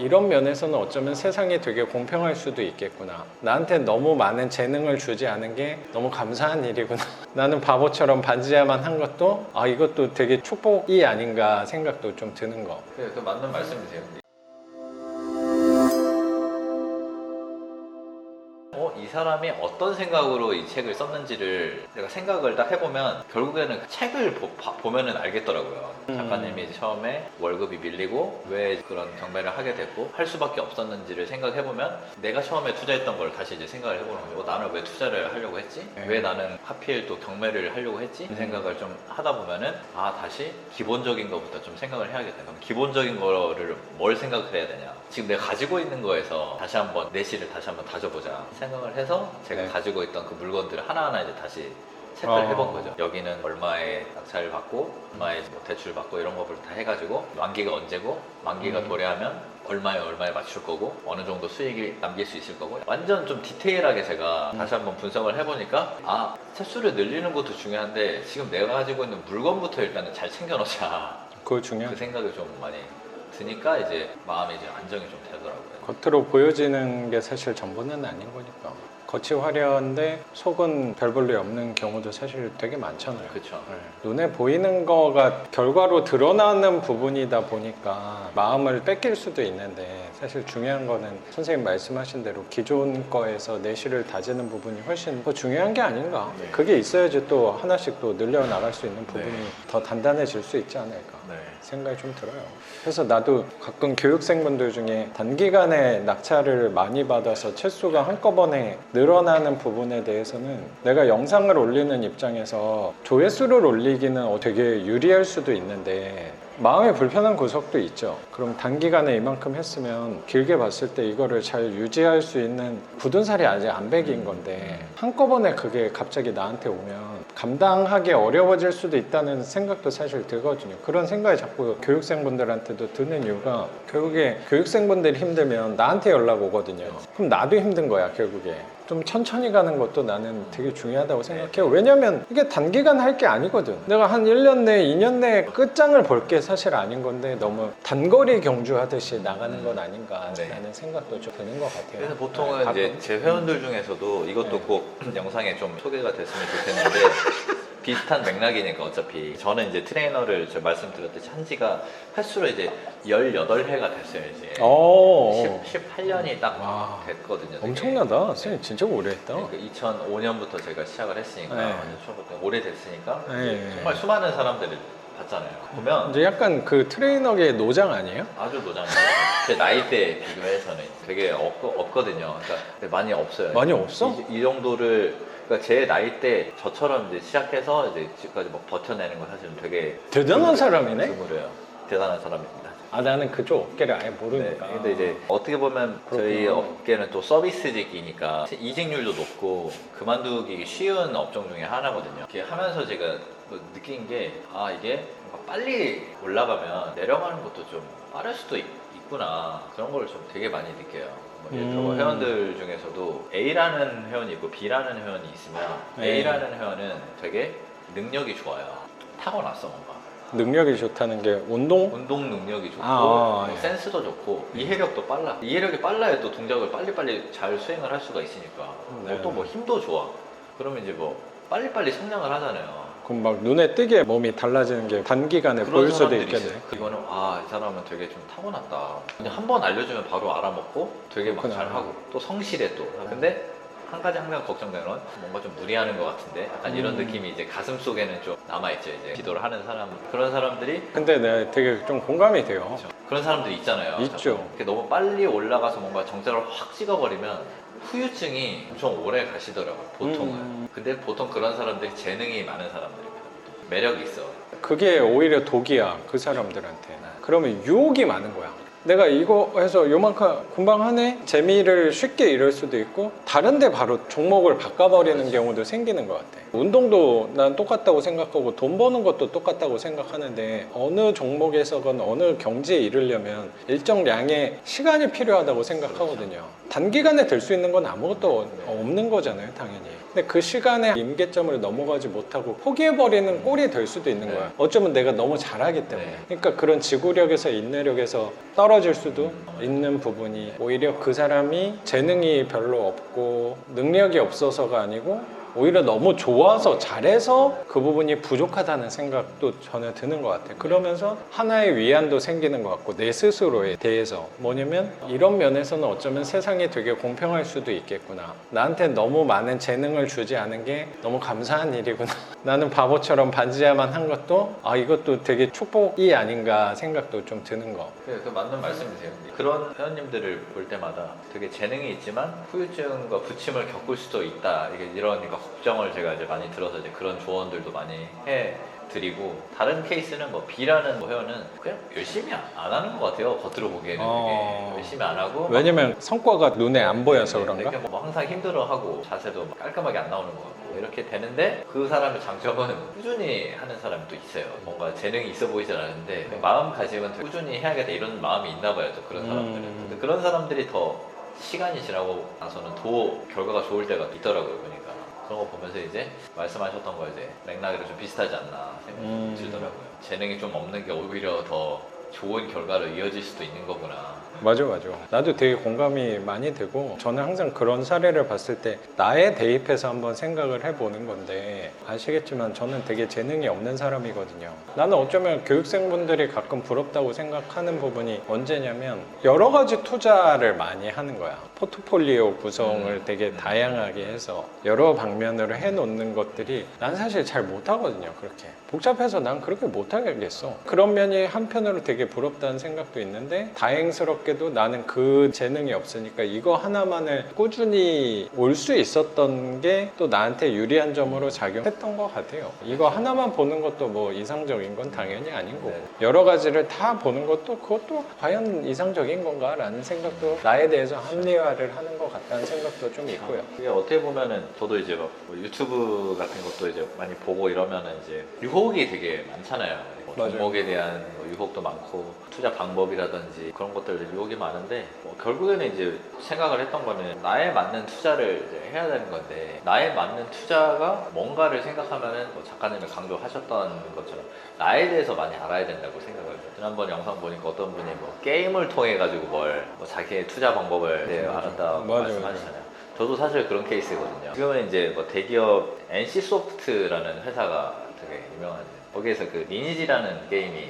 이런 면에서는 어쩌면 세상이 되게 공평할 수도 있겠구나. 나한테 너무 많은 재능을 주지 않은 게 너무 감사한 일이구나. 나는 바보처럼 반지하만 한 것도 아 이것도 되게 축복이 아닌가 생각도 좀 드는 거. 네, 그 맞는 말씀이세요. 어, 이 사람이 어떤 생각으로 이 책을 썼는지를 제가 생각을 딱 해보면 결국에는 그 책을 보, 면은 알겠더라고요. 음. 작가님이 처음에 월급이 밀리고 왜 그런 경매를 하게 됐고 할 수밖에 없었는지를 생각해보면 내가 처음에 투자했던 걸 다시 이제 생각을 해보는 거죠. 어, 나는 왜 투자를 하려고 했지? 네. 왜 나는 하필 또 경매를 하려고 했지? 이 음. 생각을 좀 하다 보면은 아 다시 기본적인 것부터 좀 생각을 해야겠다. 그럼 기본적인 거를 뭘 생각을 해야 되냐? 지금 내가 가지고 있는 거에서 다시 한번 내실을 다시 한번 다져보자 생각을 해서 제가 네. 가지고 있던 그 물건들을 하나하나 이제 다시 체크를 어. 해본 거죠. 여기는 얼마의 낙찰을 받고 얼마의 뭐 대출 받고 이런 것들을 다 해가지고 만기가 언제고 만기가 음. 도래하면 얼마에 얼마에 맞출 거고 어느 정도 수익이 남길 수 있을 거고 완전 좀 디테일하게 제가 음. 다시 한번 분석을 해보니까 아 채수를 늘리는 것도 중요한데 지금 내가 가지고 있는 물건부터 일단은 잘 챙겨놓자 그거 중요한 그 생각이 좀 많이 드니까 이제 마음이 이제 안정이 좀 되더라고요. 겉으로 보여지는 게 사실 전부는 아닌 거니까. 겉이 화려한데 속은 별 볼일 없는 경우도 사실 되게 많잖아요. 그렇죠. 네. 눈에 보이는 거가 결과로 드러나는 부분이다 보니까 마음을 뺏길 수도 있는데 사실 중요한 거는 선생님 말씀하신 대로 기존 거에서 내실을 다지는 부분이 훨씬 더 중요한 게 아닌가. 네. 그게 있어야지 또 하나씩 또 늘려 나갈 수 있는 부분이 네. 더 단단해질 수 있지 않을까. 네. 생각이 좀 들어요. 그래서 나도 가끔 교육생분들 중에 단기간에 낙찰을 많이 받아서 채수가 한꺼번에 늘 어나는 부분에 대해서는 내가 영상을 올리는 입장에서 조회수를 올리기는 어, 되게 유리할 수도 있는데 마음이 불편한 구석도 있죠. 그럼 단기간에 이만큼 했으면 길게 봤을 때 이거를 잘 유지할 수 있는 굳은 살이 아직 안 배긴 건데 한꺼번에 그게 갑자기 나한테 오면 감당하기 어려워질 수도 있다는 생각도 사실 들거든요. 그런 생각이 자꾸 교육생분들한테도 드는 이유가 결국에 교육생분들이 힘들면 나한테 연락 오거든요. 그럼 나도 힘든 거야, 결국에. 좀 천천히 가는 것도 나는 되게 중요하다고 생각해요. 왜냐면 이게 단기간 할 게 아니거든. 내가 한 1년 내, 2년 내 끝장을 볼 게 사실 아닌 건데 너무 단거리 경주하듯이 나가는 건 아닌가라는 네. 생각도 좀 드는 것 같아요. 그래서 보통은 네, 이제. 제 회원들 중에서도 이것도 네. 꼭 영상에 좀 소개가 됐으면 좋겠는데 비슷한 맥락이니까 어차피 저는 이제 트레이너를 제가 말씀드렸듯이 한 지가 횟수로 이제 18회가 됐어요 이제 오, 10, 18년이 딱 와. 됐거든요 되게. 엄청나다. 선생님 진짜 오래 했다. 그러니까 2005년부터 제가 시작을 했으니까 네. 처음부터 오래 됐으니까 네. 정말 수많은 사람들을 봤잖아요 보면 이제 약간 그 트레이너계 노장 아니에요? 아주 노장이에요 제 나이대 비교해서는 되게 없, 없거든요 그러니까 많이 없어요 많이 없어? 이, 이 정도를 그러니까 제 나이 때 저처럼 이제 시작해서 이제 지금까지 막 버텨내는 건 사실은 되게 대단한 사람이네. 드물어요. 대단한 사람입니다. 아 나는 그쪽 업계를 아예 네, 모르니까. 근데 이제 어떻게 보면 저희 그렇구나. 업계는 또 서비스직이니까 이직률도 높고 그만두기 쉬운 업종 중에 하나거든요. 이렇게 하면서 제가 뭐 느낀 게 아 이게 뭔가 빨리 올라가면 내려가는 것도 좀 빠를 수도 있, 구나 그런 걸 좀 되게 많이 느껴요. 뭐 예를 들어 음. 회원들 중에서도 A라는 회원이 있고 B라는 회원이 있으면 네. A라는 회원은 되게 능력이 좋아요. 타고났어 뭔가. 능력이 좋다는 게 운동? 운동 능력이 좋고 아, 뭐 예. 센스도 좋고 이해력도 빨라 이해력이 빨라야 또 동작을 빨리빨리 잘 수행을 할 수가 있으니까 네. 또 뭐 힘도 좋아 그러면 이제 뭐 빨리빨리 성장을 하잖아요 그럼 막 눈에 띄게 몸이 달라지는 게 단기간에 보일 수도 사람들이 있겠네. 있어요. 이거는 아이 사람은 되게 좀 타고났다 그냥 한 번 알려주면 바로 알아먹고 되게 막 그렇구나. 잘하고 또 성실해 또 근데 한 가지 항상 걱정되는 건 뭔가 좀 무리하는 것 같은데 약간 이런 음. 느낌이 이제 가슴 속에는 좀 남아있죠 이제 기도를 하는 사람 그런 사람들이 근데 내가 되게 좀 공감이 돼요. 그런 사람들이 있잖아요. 있죠. 이렇게 너무 빨리 올라가서 뭔가 정작을 확 찍어버리면 후유증이 엄청 오래 가시더라고요. 보통은. 음. 근데 보통 그런 사람들이 재능이 많은 사람들입니다. 매력이 있어. 그게 오히려 독이야 그 사람들한테. 그러면 유혹이 많은 거야. 내가 이거 해서 요만큼 금방 하네 재미를 쉽게 잃을 수도 있고 다른데 바로 종목을 바꿔버리는 그렇지. 경우도 생기는 것 같아. 운동도 난 똑같다고 생각하고 돈 버는 것도 똑같다고 생각하는데 어느 종목에서건 어느 경지에 이르려면 일정량의 시간이 필요하다고 생각하거든요. 단기간에 될 수 있는 건 아무것도 없는 거잖아요, 당연히. 근데 그 시간에 임계점을 넘어가지 못하고 포기해버리는 꼴이 될 수도 있는 네. 거야. 어쩌면 내가 너무 잘하기 때문에. 네. 그러니까 그런 지구력에서 인내력에서 떨어질 수도 있는 부분이 오히려 그 사람이 재능이 별로 없고 능력이 없어서가 아니고 오히려 너무 좋아서 잘해서 그 부분이 부족하다는 생각도 전혀 드는 것 같아요. 그러면서 하나의 위안도 생기는 것 같고 내 스스로에 대해서 뭐냐면 이런 면에서는 어쩌면 세상이 되게 공평할 수도 있겠구나. 나한테 너무 많은 재능을 주지 않은 게 너무 감사한 일이구나. 나는 바보처럼 반지하만 한 것도 아 이것도 되게 축복이 아닌가 생각도 좀 드는 거. 그, 그 맞는 말씀이세요. 그런 회원님들을 볼 때마다 되게 재능이 있지만 후유증과 부침을 겪을 수도 있다. 이게 이런 그러니까 걱정을 제가 이제 많이 들어서 이제 그런 조언들도 많이 해. 드리고 다른 케이스는 뭐 B라는 뭐 회원은 그냥 열심히 안, 안 하는 것 같아요 겉으로 보기에는 어. 되게 열심히 안 하고 왜냐면 성과가 눈에 안 보여서 네, 그런가? 뭐 항상 힘들어하고 자세도 막 깔끔하게 안 나오는 것 같고 이렇게 되는데 그 사람의 장점은 꾸준히 하는 사람도 있어요. 뭔가 재능이 있어 보이진 않은데 마음가짐은 되게 꾸준히 해야겠다 이런 마음이 있나 봐요. 또 그런 사람들은. 음. 근데 그런 사람들이 더 시간이 지나고 나서는 더 결과가 좋을 때가 있더라고요. 그러니까 그런 거 보면서 이제 말씀하셨던 거 이제 맥락이랑 좀 비슷하지 않나 생각이 음. 들더라고요. 재능이 좀 없는 게 오히려 더 좋은 결과로 이어질 수도 있는 거구나. 맞아 맞아. 나도 되게 공감이 많이 되고 저는 항상 그런 사례를 봤을 때 나에 대입해서 한번 생각을 해보는 건데 아시겠지만 저는 되게 재능이 없는 사람이거든요. 나는 어쩌면 교육생분들이 가끔 부럽다고 생각하는 부분이 언제냐면 여러 가지 투자를 많이 하는 거야. 포트폴리오 구성을 음. 되게 다양하게 해서 여러 방면으로 해놓는 것들이 난 사실 잘 못하거든요 그렇게. 복잡해서 난 그렇게 못하겠어. 그런 면이 한편으로 되게 부럽다는 생각도 있는데 다행스럽게 도 나는 그 재능이 없으니까 이거 하나만을 꾸준히 올 수 있었던 게 또 나한테 유리한 점으로 작용했던 것 같아요 이거 하나만 보는 것도 뭐 이상적인 건 당연히 아닌 거고 네. 여러 가지를 다 보는 것도 그것도 과연 이상적인 건가 라는 생각도 나에 대해서 합리화를 하는 것 같다는 생각도 좀 있고요 그게 어떻게 보면은 저도 이제 막 뭐 유튜브 같은 것도 이제 많이 보고 이러면은 이제 유혹이 되게 많잖아요. 뭐 맞아요. 종목에 대한 뭐 유혹도 많고 투자 방법이라든지 그런 것들 유혹이 많은데 뭐 결국에는 이제 생각을 했던 거는 나에 맞는 투자를 이제 해야 되는 건데 나에 맞는 투자가 뭔가를 생각하면은 뭐 작가님이 강조하셨던 것처럼 나에 대해서 많이 알아야 된다고 생각을 해요. 지난번 영상 보니까 어떤 분이 뭐 게임을 통해 가지고 뭘 뭐 자기의 투자 방법을 네. 알았다고 맞아요, 말씀하시잖아요. 저도 사실 그런 케이스거든요. 지금은 이제 뭐 대기업 NC 소프트라는 회사가 되게 유명한데 거기에서 그 리니지라는 게임이